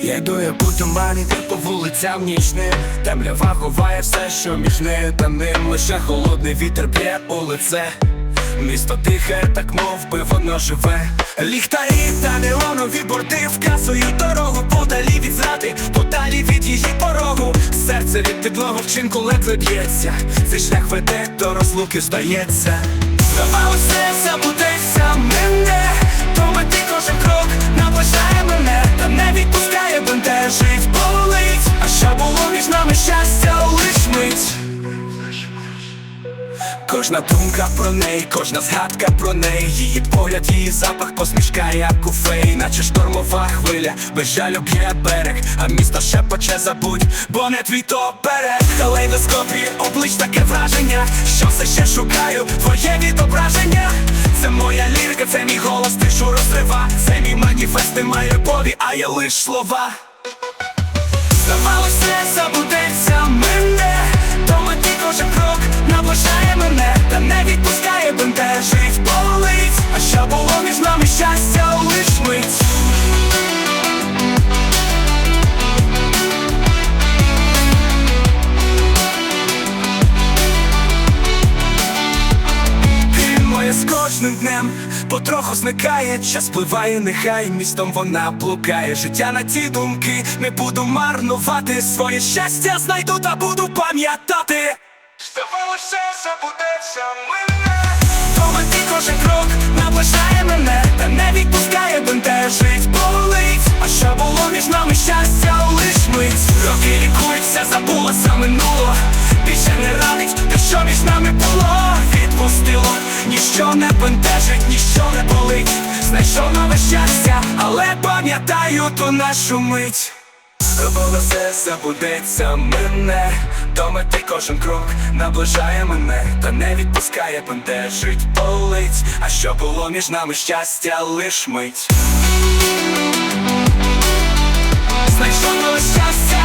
Я йду, я у по вулицям нічним Темрява ховає все, що між нею та ним Лише холодний вітер б'є у лице. Місто тихе, так мов би воно живе. Ліхтарі та неонові борти вказують дорогу подалі від зради, подалі від її порогу. Серце від підлогу вчинку ледве б'ється. Цей шлях веде до розлуки, здається. Здавалося, забудеться мене Кожна думка про неї, кожна згадка про неї, її погляд, її запах, посмішка, як у феї, наче штормова хвиля, без жалю б'є берег, а місто шепоче забудь, бо не твій то берег Калейдоскопі, облич таке враження, що все ще шукаю, твоє відображення. Це моя лірика, це мій голос, тишу розрива, це мій маніфест, немає любові, а є лиш слова. Здавалося, забудеться мене, то мети кожен крок щастя лиш мить моє з кожним днем потроху зникає, час пливає, нехай містом вона блукає. Життя на ті думки не буду марнувати своє щастя, знайду та буду пам'ятати. Здавалося, забудеться мене, то мети кожен крок наближає мене, спілкується, забула за минуло Більше не радить, те, що між нами було. Відпустило, ніщо не бентежить, ніщо не болить. Знайшов нове щастя, але пам'ятаю ту нашу мить. Було все забудеться мене, до кожен крок наближає мене, та не відпускає бентежить, болить. А що було між нами щастя, лиш мить. Знайшов нове щастя